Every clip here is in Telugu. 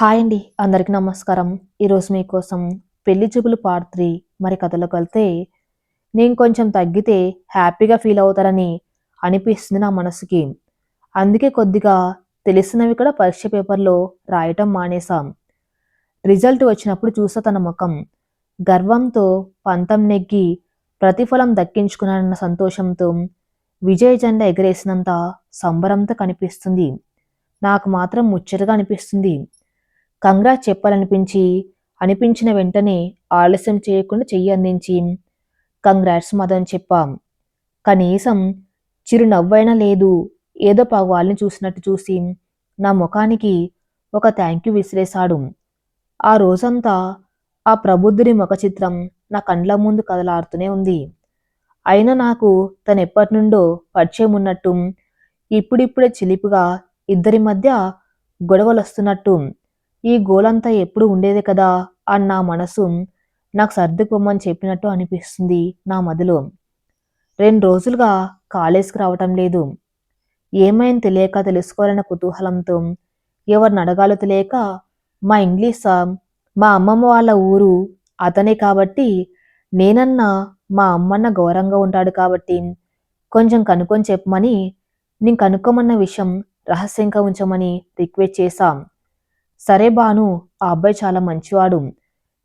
హాయ్ అండి. అందరికీ నమస్కారం. ఈరోజు మీకోసం పెళ్ళి చూపులు పార్ట్ త్రీ మరి కథలోకి వెళ్తే నేను కొంచెం తగ్గితే హ్యాపీగా ఫీల్ అవుతారని అనిపిస్తుంది నా మనసుకి. అందుకే కొద్దిగా తెలిసినవి కూడా పరీక్ష పేపర్లో రాయటం మానేశాం. రిజల్ట్ వచ్చినప్పుడు చూసా తన ముఖం. గర్వంతో పంతం నెగ్గి ప్రతిఫలం దక్కించుకున్నానన్న సంతోషంతో విజయ జెండా ఎగరేసినంత సంబరంతో కనిపిస్తుంది. నాకు మాత్రం ముచ్చటగా అనిపిస్తుంది. కంగ్రాట్ చెప్పాలనిపించి అనిపించిన వెంటనే ఆలస్యం చేయకుండా చెయ్యి అందించి కంగ్రాట్స్ మదన్ చెప్పాం. కనీసం చిరునవ్వైనా లేదు ఏదో పగవాళ్ళని చూసినట్టు చూసి నా ముఖానికి ఒక థ్యాంక్ యూ విసిరేశాడు. ఆ రోజంతా ఆ ప్రబుద్ధుడి ముఖ చిత్రం నా కండ్ల ముందు కదలాడుతూనే ఉంది. అయినా నాకు తను నుండో పరిచయం ఉన్నట్టు ఇప్పుడిప్పుడే చిలిపిగా ఇద్దరి మధ్య గొడవలు వస్తున్నట్టు ఈ గోలంతా ఎప్పుడు ఉండేదే కదా అన్న మనసు నాకు సర్దుకోమని చెప్పినట్టు అనిపిస్తుంది నా మదిలో. రెండు రోజులుగా కాలేజీకి రావటం లేదు. ఏమైంది తెలియక తెలుసుకోవాలన్న కుతూహలంతో ఎవరిని అడగాలో తెలియక మా ఇంగ్లీష్ సార్ మా అమ్మమ్మ వాళ్ళ ఊరు అతనే కాబట్టి నేనన్నా మా అమ్మన్న గౌరవంగా ఉంటాడు కాబట్టి కొంచెం కనుక్కొని చెప్పమని నేను కనుక్కోమన్న విషయం రహస్యంగా ఉంచమని రిక్వెస్ట్ చేశాం. సరే బాను ఆ అబ్బాయి చాలా మంచివాడు.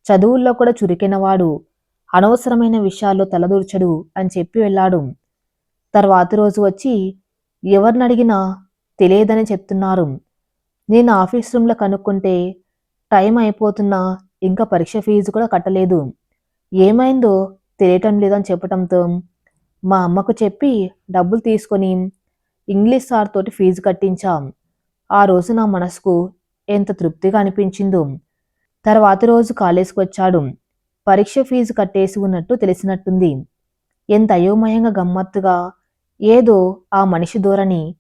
చదువుల్లో కూడా చురికైనవాడు. అనవసరమైన విషయాల్లో తలదూర్చడు అని చెప్పి వెళ్ళాడు. తర్వాత రోజు వచ్చి ఎవరిని అడిగినా తెలియదని చెప్తున్నారు. నేను ఆఫీస్ రూమ్లో కనుక్కుంటే టైం అయిపోతున్నా ఇంకా పరీక్ష ఫీజు కూడా కట్టలేదు. ఏమైందో తెలియటం లేదని చెప్పటంతో మా అమ్మకు చెప్పి డబ్బులు తీసుకొని ఇంగ్లీష్ సార్ తోటి ఫీజు కట్టించాం. ఆ రోజు నా మనసుకు ఎంత తృప్తిగా అనిపించిందో. తర్వాత రోజు కాలేజీకి వచ్చాడు. పరీక్ష ఫీజు కట్టేసి ఉన్నట్టు తెలిసినట్టుంది. ఎంత అయోమయంగా గమ్మత్తుగా. ఏదో ఆ మనిషి ధోరణి.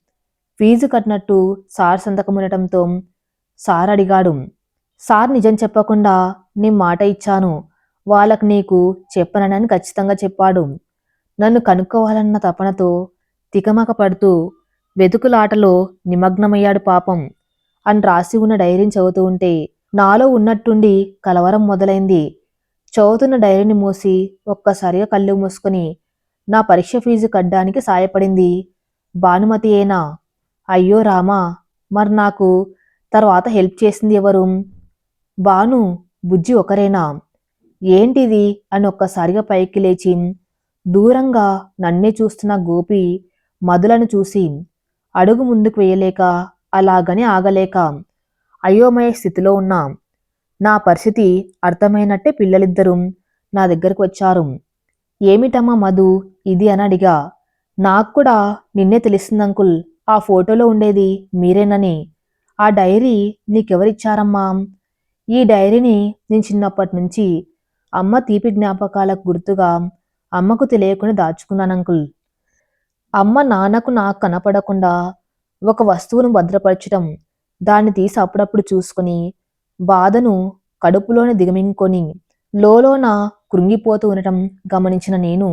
ఫీజు కట్టినట్టు సార్ సంతకం ఉండటంతో సార్ అడిగాడు. సార్ నిజం చెప్పకుండా నేను మాట ఇచ్చాను. వాళ్ళకు నీకు చెప్పనని ఖచ్చితంగా చెప్పాడు. నన్ను కనుక్కోవాలన్న తపనతో తికమక పడుతూ వెతుకులాటలో నిమగ్నమయ్యాడు పాపం. అని రాసి ఉన్న డైరీని చదువుతూ ఉంటే నాలో ఉన్నట్టుండి కలవరం మొదలైంది. చదువుతున్న డైరీని మూసి ఒక్కసారిగా కళ్ళు మూసుకొని నా పరీక్ష ఫీజు కట్టడానికి సాయపడింది. భానుమతి ఏనా? అయ్యో రామా మరి నాకు తర్వాత హెల్ప్ చేసింది ఎవరు? బాను బుజ్జి ఒకరేనా? ఏంటిది? అని ఒక్కసారిగా పైకి లేచి దూరంగా నన్నే చూస్తున్న గోపి మధులను చూసి అడుగు ముందుకు వేయలేక అలాగని ఆగలేక అయోమయ స్థితిలో ఉన్నా. నా పరిస్థితి అర్థమైనట్టే పిల్లలిద్దరూ నా దగ్గరకు వచ్చారు. ఏమిటమ్మా మధు ఇది అని అడిగా. నాకు కూడా నిన్నే తెలిసింది అంకుల్ ఆ ఫోటోలో ఉండేది మీరేనని. ఆ డైరీ నీకెవరిచ్చారమ్మా? ఈ డైరీని నేను చిన్నప్పటి నుంచి అమ్మ తీపి జ్ఞాపకాలకు గుర్తుగా అమ్మకు తెలియకుండా దాచుకున్నాను అంకుల్. అమ్మ నాన్నకు నాకు కనపడకుండా ఒక వస్తువును భద్రపరచడం దాన్ని తీసి అప్పుడప్పుడు చూసుకొని బాధను కడుపులోనే దిగమింగుకొని లోలోన కృంగిపోతూ ఉండటం గమనించిన నేను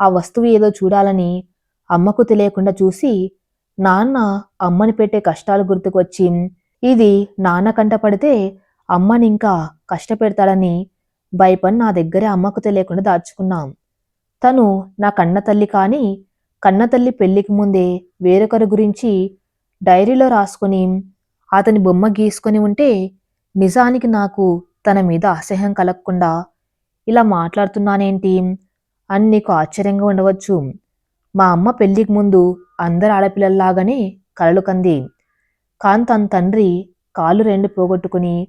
ఆ వస్తువు ఏదో చూడాలని అమ్మకు తెలియకుండా చూసి నాన్న అమ్మని పెట్టే కష్టాలు గుర్తుకొచ్చి ఇది నాన్న కంట పడితే అమ్మని ఇంకా కష్టపెడతాడని భయపడి నా దగ్గరే అమ్మకు తెలియకుండా దాచుకున్నాం. తను నా కన్న తల్లి కానీ కన్న తల్లి పెళ్ళికి ముందే వేరొకరి గురించి డైరీలో రాసుకొని అతని బొమ్మ గీసుకొని ఉంటే నిజానికి నాకు తన మీద అసహ్యం కలగకుండా ఇలా మాట్లాడుతున్నానేంటి? అని నీకు ఆశ్చర్యంగా ఉండవచ్చు. మా అమ్మ పెళ్ళికి ముందు అందరు ఆడపిల్లల్లాగానే కలలు కంది. కాని తన తండ్రి కాలు రెండు పోగొట్టుకుని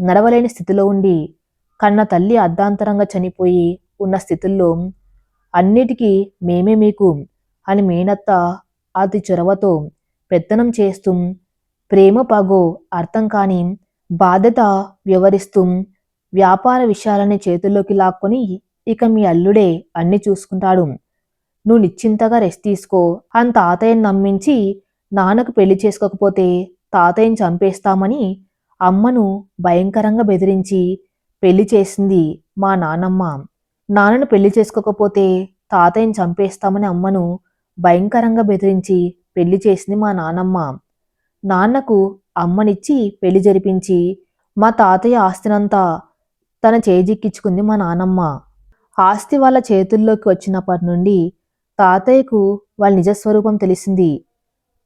నడవలేని స్థితిలో ఉండి కన్న తల్లి అర్ధాంతరంగా చనిపోయి ఉన్న స్థితుల్లో అన్నిటికీ మేమే మీకు అని మేనత్త అతి చొరవతో పెత్తనం చేస్తూ. ప్రేమ పగో అర్థం కాని బాధ్యత వివరిస్తూ వ్యాపార విషయాలని చేతుల్లోకి లాక్కొని ఇక మీ అల్లుడే అన్ని చూసుకుంటాడు. నువ్వు నిశ్చింతగా రెస్ట్ తీసుకో. అని తాతయ్యని నమ్మించి నాన్నకు పెళ్ళి చేసుకోకపోతే తాతయ్యని చంపేస్తామని అమ్మను భయంకరంగా బెదిరించి పెళ్ళి చేసింది మా నానమ్మ. నాన్నను పెళ్ళి చేసుకోకపోతే తాతయ్యని చంపేస్తామని అమ్మను భయంకరంగా బెదిరించి పెళ్ళి చేసింది మా నానమ్మ. నాన్నకు అమ్మనిచ్చి పెళ్ళి జరిపించి మా తాతయ్య ఆస్తినంతా తన చేజిక్కించుకుంది మా నానమ్మ. ఆస్తి వాళ్ళ చేతుల్లోకి వచ్చినప్పటి నుండి తాతయ్యకు వాళ్ళ నిజస్వరూపం తెలిసింది.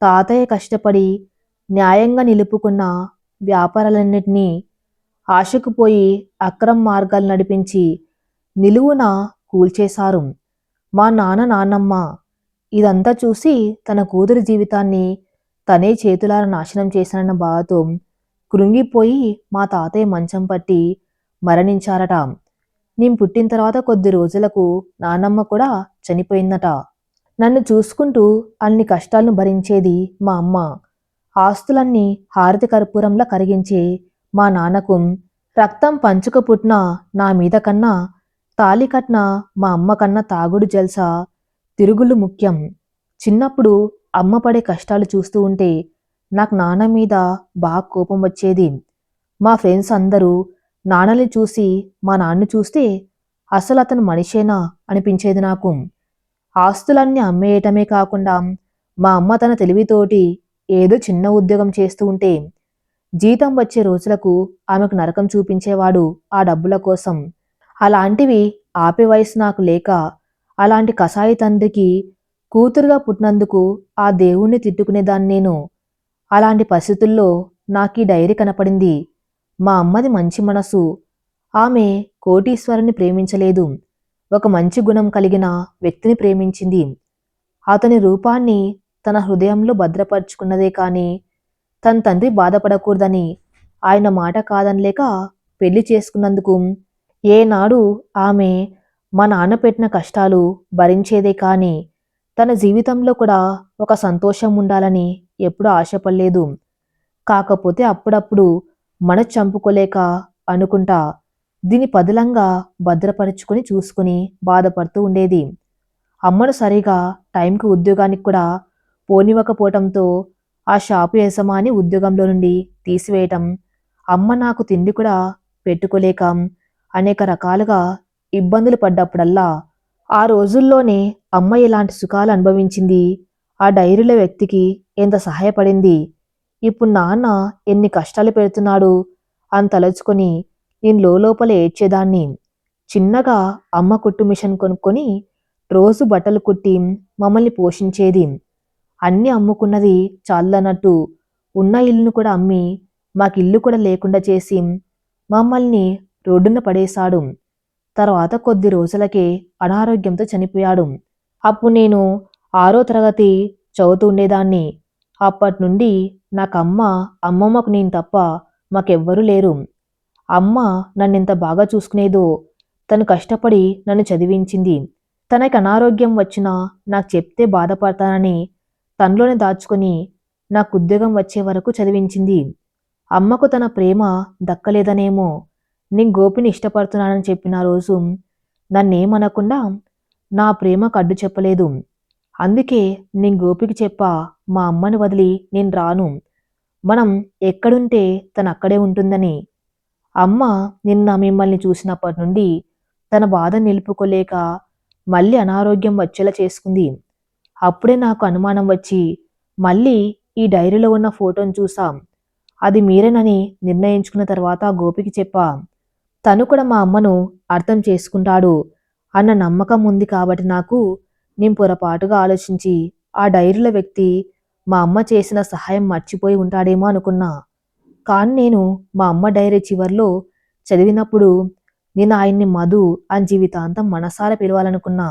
తాతయ్య కష్టపడి న్యాయంగా నిలుపుకున్న వ్యాపారాలన్నింటినీ ఆశకు పోయి అక్రమ మార్గాలు నడిపించి నిలువున కూల్చేశారు మా నాన్న నాన్నమ్మ ఇదంతా చూసి తన కూతురి జీవితాన్ని తనే చేతులారా నాశనం చేశానన్న బాధతో కృంగిపోయి మా తాతయ్య మంచం పట్టి మరణించారట. నేను పుట్టిన తర్వాత కొద్ది రోజులకు నానమ్మ కూడా చనిపోయిందట. నన్ను చూసుకుంటూ అన్ని కష్టాలను భరించేది మా అమ్మ. ఆస్తులన్నీ హారతి కర్పూరంలా కరిగించే మా నాన్నకు రక్తం పంచుక పుట్టిన నా మీద కన్నా తాలి కట్న మా అమ్మ కన్నా తాగుడు జల్సా తిరుగులు ముఖ్యం. చిన్నప్పుడు అమ్మ పడే కష్టాలు చూస్తూ ఉంటే నాకు నాన్న మీద బాగా కోపం వచ్చేది. మా ఫ్రెండ్స్ అందరూ నాన్నని చూసి మా నాన్న చూస్తే అసలు అతను మనిషేనా అనిపించేది నాకు. ఆస్తులన్నీ అమ్మేయటమే కాకుండా మా అమ్మ తన తెలివితోటి ఏదో చిన్న ఉద్యోగం చేస్తూ ఉంటే జీతం వచ్చే రోజులకు ఆమెకు నరకం చూపించేవాడు ఆ డబ్బుల కోసం. అలాంటివి ఆపే వయసు నాకు లేక అలాంటి కషాయి తండ్రికి కూతురుగా పుట్టినందుకు ఆ దేవుణ్ణి తిట్టుకునేదాన్ని నేను. అలాంటి పరిస్థితుల్లో నాకు ఈ డైరీ కనపడింది. మా అమ్మది మంచి మనసు. ఆమె కోటీశ్వరుని ప్రేమించలేదు. ఒక మంచి గుణం కలిగిన వ్యక్తిని ప్రేమించింది. అతని రూపాన్ని తన హృదయంలో భద్రపరుచుకున్నదే కాని తన తండ్రి బాధపడకూడదని ఆయన మాట కాదనలేక పెళ్ళి చేసుకున్నందుకు ఏనాడు ఆమె మా నాన్న పెట్టిన కష్టాలు భరించేదే కాని తన జీవితంలో కూడా ఒక సంతోషం ఉండాలని ఎప్పుడూ ఆశపడలేదు. కాకపోతే అప్పుడప్పుడు మన చంపుకోలేక అనుకుంటా దీని పదిలంగా భద్రపరుచుకొని చూసుకుని బాధపడుతూ ఉండేది. అమ్మను సరిగా టైంకి ఉద్యోగానికి కూడా పోనివ్వకపోవటంతో ఆ షాపు యజమాని ఉద్యోగంలో నుండి తీసివేయటం అమ్మ నాకు తిండి కూడా పెట్టుకోలేక అనేక రకాలుగా ఇబ్బందులు పడ్డప్పుడల్లా ఆ రోజుల్లోనే అమ్మ ఇలాంటి సుఖాలు అనుభవించింది. ఆ డైరీల వ్యక్తికి ఎంత సహాయపడింది? ఇప్పుడు నాన్న ఎన్ని కష్టాలు పెడుతున్నాడు అని తలుచుకొని నేను లోపల ఏడ్చేదాన్ని. చిన్నగా అమ్మ కుట్టు మిషన్ కొనుక్కొని రోజు బట్టలు కుట్టి మమ్మల్ని పోషించేది. అన్నీ అమ్ముకున్నది చాలన్నట్టు ఉన్న ఇల్లును కూడా అమ్మి మాకు ఇల్లు కూడా లేకుండా చేసి మమ్మల్ని రోడ్డున పడేశాడు. తర్వాత కొద్ది రోజులకే అనారోగ్యంతో చనిపోయాడు. అప్పుడు నేను ఆరో తరగతి చదువుతూ ఉండేదాన్ని అప్పటి నుండి నాకు అమ్మ అమ్మమ్మకు నేను తప్ప మాకెవ్వరూ లేరు. అమ్మ నన్నెంత బాగా చూసుకునేదో తను కష్టపడి నన్ను చదివించింది. తనకి అనారోగ్యం వచ్చినా నాకు చెప్తే బాధపడతానని తనలోనే దాచుకొని నాకు ఉద్యోగం వచ్చే వరకు చదివించింది. అమ్మకు తన ప్రేమ దక్కలేదనేమో నేను గోపిని ఇష్టపడుతున్నానని చెప్పిన రోజు నన్నేమనకుండా నా ప్రేమకు అడ్డు చెప్పలేదు. అందుకే నేను గోపికి చెప్పా మా అమ్మని వదిలి నేను రాను. మనం ఎక్కడుంటే తను అక్కడే ఉంటుందని. అమ్మ నిన్న మిమ్మల్ని చూసినప్పటి నుండి తన బాధ నిలుపుకోలేక మళ్ళీ అనారోగ్యం వచ్చేలా చేసుకుంది. అప్పుడే నాకు అనుమానం వచ్చి మళ్ళీ ఈ డైరీలో ఉన్న ఫోటోను చూసాం అది మీరేనని నిర్ణయించుకున్న తర్వాత గోపికి చెప్పా తను కూడా మా అమ్మను అర్థం చేసుకుంటాడు అన్న నమ్మకం ఉంది కాబట్టి నాకు నేను పొరపాటుగా ఆలోచించి ఆ డైరీల వ్యక్తి మా అమ్మ చేసిన సహాయం మర్చిపోయి ఉంటాడేమో అనుకున్నా. కానీ నేను మా అమ్మ డైరీ చివర్లో చదివినప్పుడు నేను ఆయన్ని మధు అని జీవితాంతం మనసారా పిలవాలనుకున్నా.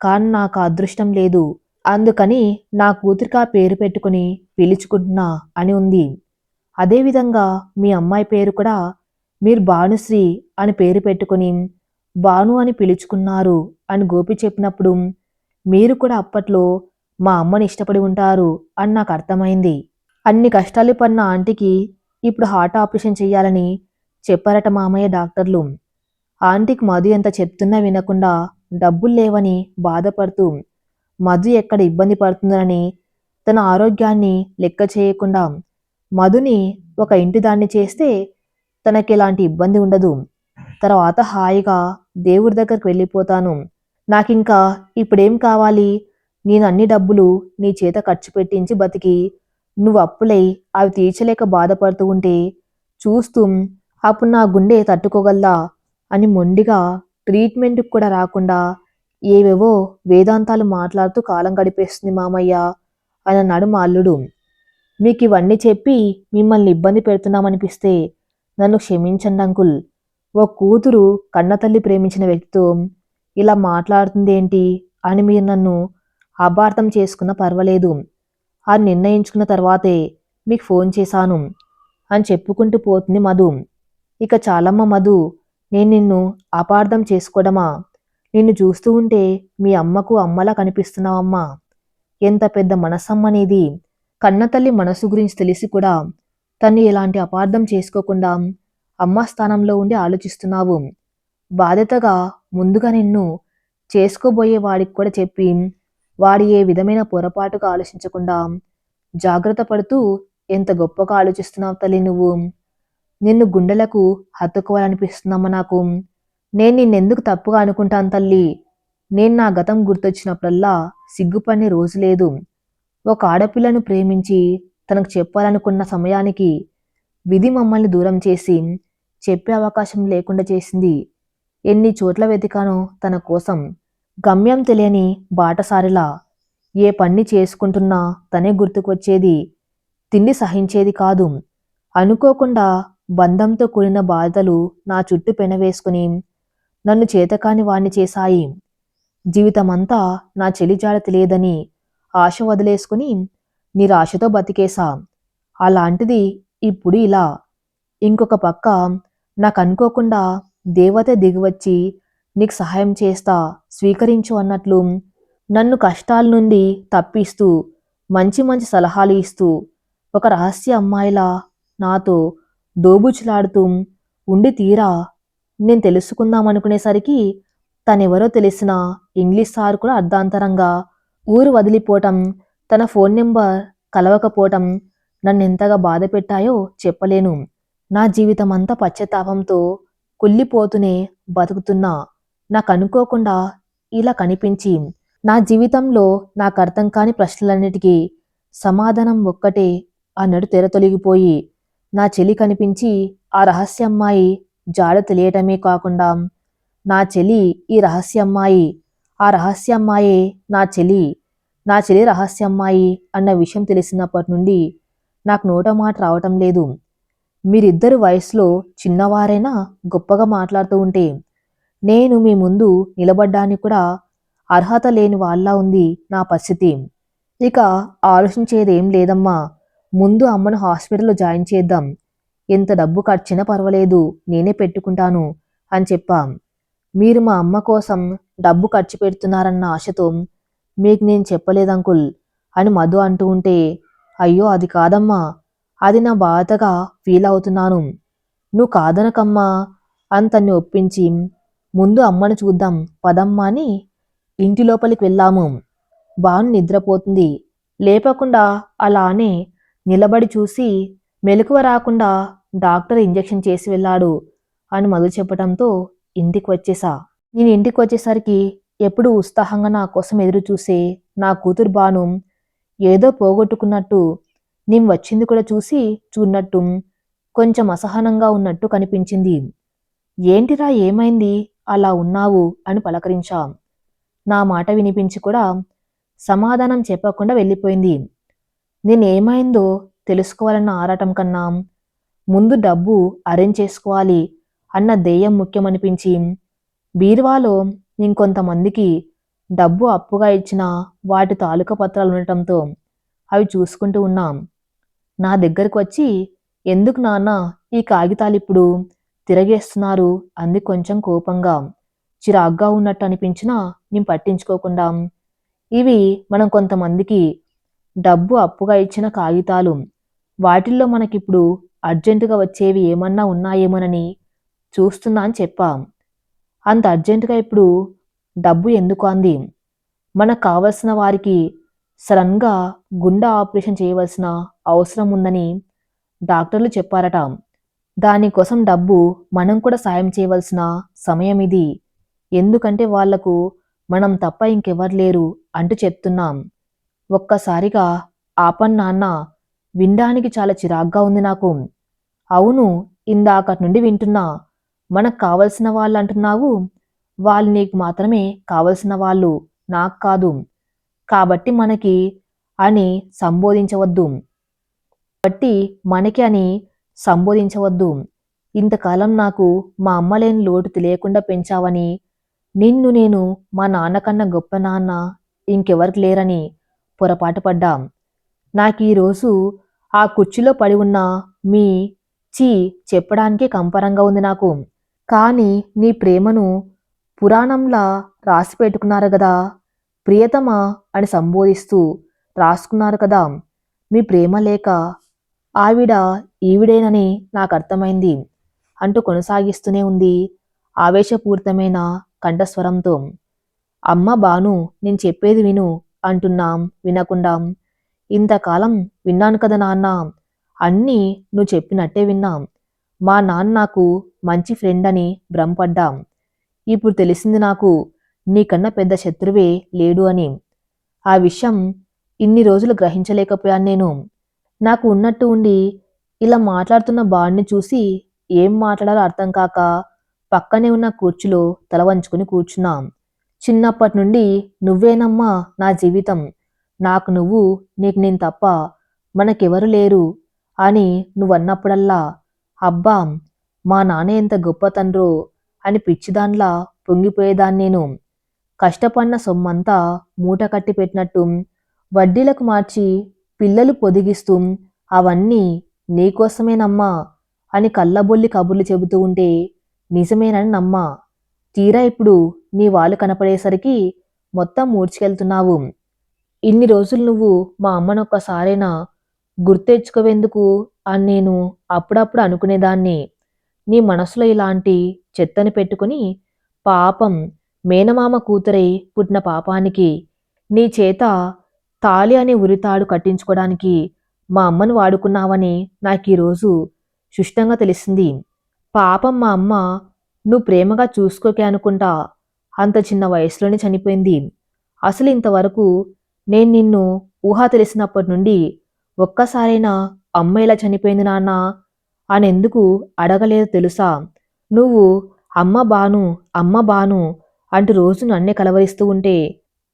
కానీ నాకు అదృష్టం లేదు. అందుకని నా కూతురికి ఆ పేరు పెట్టుకుని పిలుచుకుంటున్నా అని ఉంది. అదేవిధంగా మీ అమ్మాయి పేరు కూడా మీరు భానుశ్రీ అని పేరు పెట్టుకుని భాను అని పిలుచుకున్నారు అని గోపి చెప్పినప్పుడు మీరు కూడా అప్పట్లో మా అమ్మని ఇష్టపడి ఉంటారు అని నాకు అర్థమైంది. అన్ని కష్టాలు పడిన ఆంటీకి ఇప్పుడు హార్ట్ ఆపరేషన్ చేయాలని చెప్పారట మామయ్య డాక్టర్లు. ఆంటీకి మధు ఎంత చెప్తున్నా వినకుండా డబ్బులు లేవని బాధపడుతూ మధు ఎక్కడ ఇబ్బంది పడుతుందని తన ఆరోగ్యాన్ని లెక్క చేయకుండా మధుని ఒక ఇంటి దాన్ని చేస్తే తనకి ఎలాంటి ఇబ్బంది ఉండదు. తర్వాత హాయిగా దేవుడి దగ్గరికి వెళ్ళిపోతాను. నాకింకా ఇప్పుడేం కావాలి? నేను అన్ని డబ్బులు నీ చేత ఖర్చు పెట్టించి బతికి నువ్వు అప్పులై అవి తీర్చలేక బాధపడుతూ ఉంటే చూస్తూ అప్పుడు నా గుండె తట్టుకోగలదా? అని మొండిగా ట్రీట్మెంట్కి కూడా రాకుండా ఏవేవో వేదాంతాలు మాట్లాడుతూ కాలం గడిపేస్తుంది మామయ్య అని అన్నాడు మా అల్లుడు. మీకు ఇవన్నీ చెప్పి మిమ్మల్ని ఇబ్బంది పెడుతున్నామనిపిస్తే నన్ను క్షమించండి అంకుల్. ఓ కూతురు కన్నతల్లి ప్రేమించిన వ్యక్తితో ఇలా మాట్లాడుతుంది ఏంటి అని మీరు నన్ను అపార్థం చేసుకున్న పర్వాలేదు. అని నిర్ణయించుకున్న తర్వాతే మీకు ఫోన్ చేశాను అని చెప్పుకుంటూ పోతుంది మధు. ఇక చాలమ్మ మధు నేను నిన్ను అపార్థం చేసుకోవడమా నిన్ను చూస్తూ ఉంటే మీ అమ్మకు అమ్మలా కనిపిస్తున్నావమ్మా. ఎంత పెద్ద మనసమ్మనేది కన్నతల్లి మనసు గురించి తెలిసి కూడా తన్ని ఎలాంటి అపార్థం చేసుకోకుండా అమ్మ స్థానంలో ఉండి ఆలోచిస్తున్నావు. బాధ్యతగా ముందుగా నిన్ను చేసుకోబోయే వాడికి కూడా చెప్పి వాడి ఏ విధమైన పొరపాటుగా ఆలోచించకుండా జాగ్రత్త పడుతూ ఎంత గొప్పగా ఆలోచిస్తున్నావు తల్లి నువ్వు. నిన్ను గుండెలకు హత్తుకోవాలనిపిస్తుందమ్మా నాకు. నేను నిన్నెందుకు తప్పుగా అనుకుంటాను తల్లి? నేను నా గతం గుర్తొచ్చినప్పుడల్లా సిగ్గుపడిన రోజు లేదు. ఒక ఆడపిల్లను ప్రేమించి తనకు చెప్పాలనుకున్న సమయానికి విధి మమ్మల్ని దూరం చేసి చెప్పే అవకాశం లేకుండా చేసింది. ఎన్ని చోట్ల వెతికానో తన కోసం గమ్యం తెలియని బాటసారిలా ఏ పని చేసుకుంటున్నా తనే గుర్తుకొచ్చేది తిండి సహించేది కాదు. అనుకోకుండా బంధంతో కూడిన బాధలు నా చుట్టూ పెనవేసుకుని నన్ను చేతకాని వాణ్ణి చేశాయి. జీవితమంతా నా చెలిజాడ తెలియదని ఆశ వదిలేసుకుని నిరాశతో బతికేశాం. అలాంటిది ఇప్పుడు ఇలా. ఇంకొక పక్క నాకు అనుకోకుండా దేవత దిగివచ్చి నీకు సహాయం చేస్తా స్వీకరించు అన్నట్లు నన్ను కష్టాల నుండి తప్పిస్తూ మంచి మంచి సలహాలు ఇస్తూ ఒక రహస్య అమ్మాయిలా నాతో దోబుచులాడుతూ ఉండి తీరా. నేను తెలుసుకుందాం అనుకునేసరికి తనెవరో తెలిసిన ఇంగ్లీష్ సార్ కూడా అర్ధాంతరంగా ఊరు వదిలిపోవటం తన ఫోన్ నెంబర్ కలవకపోవటం నన్ను ఎంతగా బాధ పెట్టాయో చెప్పలేను. నా జీవితం అంతా పశ్చాత్తాపంతో కుళ్ళిపోతూనే బతుకుతున్నా. నాకు అనుకోకుండా ఇలా కనిపించి నా జీవితంలో నాకు అర్థం కాని ప్రశ్నలన్నిటికీ సమాధానం ఒక్కటే అన్నట్టు తెర తొలగిపోయి నా చెలి కనిపించి ఆ రహస్య అమ్మాయి జాడ తెలియటమే కాకుండా నా చెలి ఈ రహస్య అమ్మాయి ఆ రహస్య అమ్మాయే నా చెలి నా చెల్లి రహస్యమ్మాయి అన్న విషయం తెలిసినప్పటి నుండి నాకు నోట మాట రావటం లేదు. మీరిద్దరు వయసులో చిన్నవారైనా గొప్పగా మాట్లాడుతూ ఉంటే నేను మీ ముందు నిలబడ్డానికి కూడా అర్హత లేని వాళ్ళ ఉంది నా పరిస్థితి. ఇక ఆలోచించేదేం లేదమ్మా. ముందు అమ్మను హాస్పిటల్లో జాయిన్ చేద్దాం. ఎంత డబ్బు ఖర్చినా పర్వాలేదు నేనే పెట్టుకుంటాను అని చెప్పాం. మీరు మా అమ్మ కోసం డబ్బు ఖర్చు పెడుతున్నారన్న ఆశతో మీకు నేను చెప్పలేదు అంకుల్ అని మధు అంటూ ఉంటే అయ్యో అది కాదమ్మా. అది నా బాధగా ఫీల్ అవుతున్నాను. నువ్వు కాదనకమ్మా అని తన్ని ఒప్పించి ముందు అమ్మను చూద్దాం పదమ్మా అని ఇంటి లోపలికి వెళ్ళాము. బాను నిద్రపోతుంది. లేపకుండా అలానే నిలబడి చూసి మెలకువ రాకుండా డాక్టర్ ఇంజెక్షన్ చేసి వెళ్ళాడు అని మధు చెప్పడంతో ఇంటికి వచ్చేసా. నేను ఇంటికి వచ్చేసరికి ఎప్పుడు ఉత్సాహంగా నా కోసం ఎదురు చూసే నా కూతురు బాను ఏదో పోగొట్టుకున్నట్టు నేను వచ్చింది కూడా చూసి చూడనట్టు కొంచెం అసహనంగా ఉన్నట్టు కనిపించింది. ఏంటిరా ఏమైంది? అలా ఉన్నావు? అని పలకరించా. నా మాట వినిపించి కూడా సమాధానం చెప్పకుండా వెళ్ళిపోయింది. నేనేమైందో తెలుసుకోవాలన్న ఆరాటం కన్నా ముందు డబ్బు అరేంజ్ చేసుకోవాలి అన్న దెయ్యం ముఖ్యమనిపించి బీరువాలో ఇంకొంతమందికి డబ్బు అప్పుగా ఇచ్చిన వాటి తాలూకా పత్రాలు ఉండటంతో అవి చూసుకుంటూ ఉన్నాం. నా దగ్గరకు వచ్చి ఎందుకు నాన్న ఈ కాగితాలు ఇప్పుడు తిరగేస్తున్నారు? అంది కొంచెం కోపంగా. చిరాగ్గా ఉన్నట్టు అనిపించినా నేను పట్టించుకోకుండా. ఇవి మనం కొంతమందికి డబ్బు అప్పుగా ఇచ్చిన కాగితాలు. వాటిల్లో మనకిప్పుడు అర్జెంటుగా వచ్చేవి ఏమన్నా ఉన్నాయేమోనని చూస్తున్నా అని చెప్పాం. అంత అర్జెంటుగా ఇప్పుడు డబ్బు ఎందుకు అంది? మనకు కావలసిన వారికి సడన్గా గుండె ఆపరేషన్ చేయవలసిన అవసరం ఉందని డాక్టర్లు చెప్పారట. దానికోసం డబ్బు మనం కూడా సాయం చేయవలసిన సమయం ఇది. ఎందుకంటే వాళ్ళకు మనం తప్ప ఇంకెవరు లేరు అంటూ చెప్తున్నాం. ఒక్కసారిగా ఆపన్ నాన్న వినడానికి చాలా చిరాగ్గా ఉంది నాకు. అవును ఇందాకటి నుండి వింటున్నా. మనకు కావలసిన వాళ్ళు అంటున్నావు? వాళ్ళు నీకు మాత్రమే కావలసిన వాళ్ళు. నాకు కాదు. కాబట్టి మనకి అని సంబోధించవద్దు. కాబట్టి మనకి అని సంబోధించవద్దు. ఇంతకాలం నాకు మా అమ్మ లేని లోటు తెలియకుండా పెంచావని నిన్ను నేను మా నాన్నకన్నా గొప్ప నాన్న ఇంకెవరికి లేరని పొరపాటు పడ్డాం. నాకు ఈరోజు ఆ కుర్చీలో పడి ఉన్న మీ చీ చెప్పడానికే కంపరంగా ఉంది నాకు. కానీ నీ ప్రేమను పురాణంలా రాసి పెట్టుకున్నారు కదా. ప్రియతమా అని సంబోధిస్తూ రాసుకున్నారు కదా. మీ ప్రేమ లేక ఆవిడ ఈవిడేనని నాకు అర్థమైంది అంటూ కొనసాగిస్తూనే ఉంది ఆవేశపూరితమైన కంఠస్వరంతో. అమ్మ బాను నేను చెప్పేది విను అంటున్నాం వినకుండా. ఇంతకాలం విన్నాను కదా నాన్న అన్నీ నువ్వు చెప్పినట్టే విన్నాం. మా నాన్న నాకు మంచి ఫ్రెండ్ అని భ్రమపడ్డాం. ఇప్పుడు తెలిసింది నాకు నీకన్నా పెద్ద శత్రువే లేడు అని. ఆ విషయం ఇన్ని రోజులు గ్రహించలేకపోయాను నేను. నాకు ఉన్నట్టు ఉండి ఇలా మాట్లాడుతున్న బాణ్ణి చూసి ఏం మాట్లాడాలో అర్థం కాక పక్కనే ఉన్న కూర్చులో తల వంచుకుని కూర్చున్నాం. చిన్నప్పటి నుండి నువ్వేనమ్మా నా జీవితం. నాకు నువ్వు నీకు నేను తప్ప మనకెవరు లేరు అని నువ్వన్నప్పుడల్లా అబ్బా మా నాన్న ఎంత గొప్ప తండ్రో అని పిచ్చిదాన్లా పొంగిపోయేదాన్ని నేను. కష్టపడిన సొమ్మంతా మూట కట్టి పెట్టినట్టు. వడ్డీలకు మార్చి పిల్లలు పొదిగిస్తూ అవన్నీ నీకోసమేనమ్మా అని కళ్ళబొల్లి కబుర్లు చెబుతూ ఉంటే నిజమేనని నమ్మా. తీరా ఇప్పుడు నీ వాళ్ళు కనపడేసరికి మొత్తం మూడ్చుకెళ్తున్నావు ఇన్ని రోజులు నువ్వు మా అమ్మను ఒక్కసారైనా గుర్తెచ్చుకోవెందుకు అని నేను అప్పుడప్పుడు అనుకునేదాన్ని. నీ మనసులో ఇలాంటి చెత్తని పెట్టుకుని పాపం మేనమామ కూతురై పుట్టిన పాపానికి నీ చేత తాలి అనే ఉరితాడు కట్టించుకోవడానికి మా అమ్మను వాడుకున్నావని నాకు ఈరోజు సుష్టంగా తెలిసింది. పాపం మా అమ్మ నువ్వు ప్రేమగా చూసుకోకే అనుకుంటా అంత చిన్న వయసులోనే చనిపోయింది. అసలు ఇంతవరకు నేను నిన్ను ఊహ తెలిసినప్పటి నుండి ఒక్కసారైనా అమ్మ ఇలా చనిపోయింది నాన్న అని ఎందుకు అడగలేదు తెలుసా? నువ్వు అమ్మ బాను అమ్మ బాను అంటూ రోజు నన్నే కలవరిస్తూ ఉంటే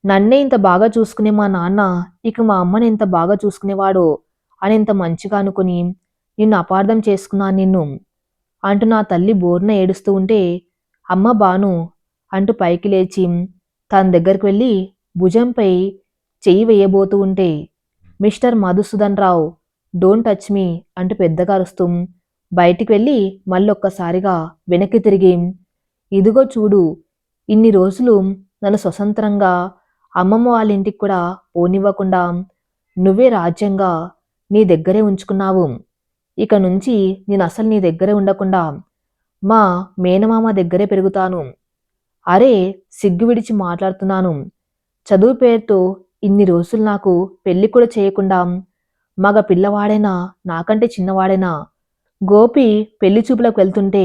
నన్నే ఇంత బాగా చూసుకునే మా నాన్న ఇక మా అమ్మని ఎంత బాగా చూసుకునేవాడో అని ఇంత మంచిగా అనుకుని నిన్ను అపార్థం చేసుకున్నాను నిన్ను అంటూ నా తల్లి బోర్న ఏడుస్తూ ఉంటే అమ్మ బాను అంటూ పైకి లేచి తన దగ్గరికి వెళ్ళి భుజంపై చెయ్యి వేయబోతూ ఉంటే mister Madhusudan Rao don't touch me అంటూ పెద్దగా అరుస్తూ బయటికి వెళ్ళి మళ్ళొక్కసారిగా వెనక్కి తిరిగి ఇదిగో చూడు ఇన్ని రోజులు నన్ను స్వతంత్రంగా అమ్మమ్మ వాళ్ళ ఇంటికి కూడా పోనివ్వకుండా నువ్వే రాజ్యంగా నీ దగ్గరే ఉంచుకున్నావు. ఇక నుంచి నేను అసలు నీ దగ్గరే ఉండకుండా మా మేనమామ దగ్గరే పెరుగుతాను. అరే సిగ్గు విడిచి మాట్లాడుతున్నాను. చదువు పేరుతో ఇన్ని రోజులు నాకు పెళ్ళి కూడా చేయకుండా మగ పిల్లవాడైనా నాకంటే చిన్నవాడైనా గోపి పెళ్ళి చూపులకు వెళ్తుంటే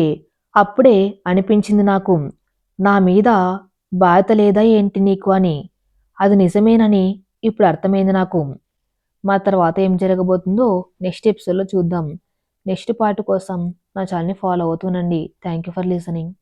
అప్పుడే అనిపించింది నాకు నా మీద బాధ్యత లేదా ఏంటి నీకు అని. అది నిజమేనని ఇప్పుడు అర్థమైంది నాకు. మా తర్వాత ఏం జరగబోతుందో నెక్స్ట్ ఎపిసోడ్లో చూద్దాం. నెక్స్ట్ పార్ట్ కోసం నా ఛానల్ని ఫాలో అవుతూనండి థ్యాంక్ యూ ఫర్ లిసనింగ్.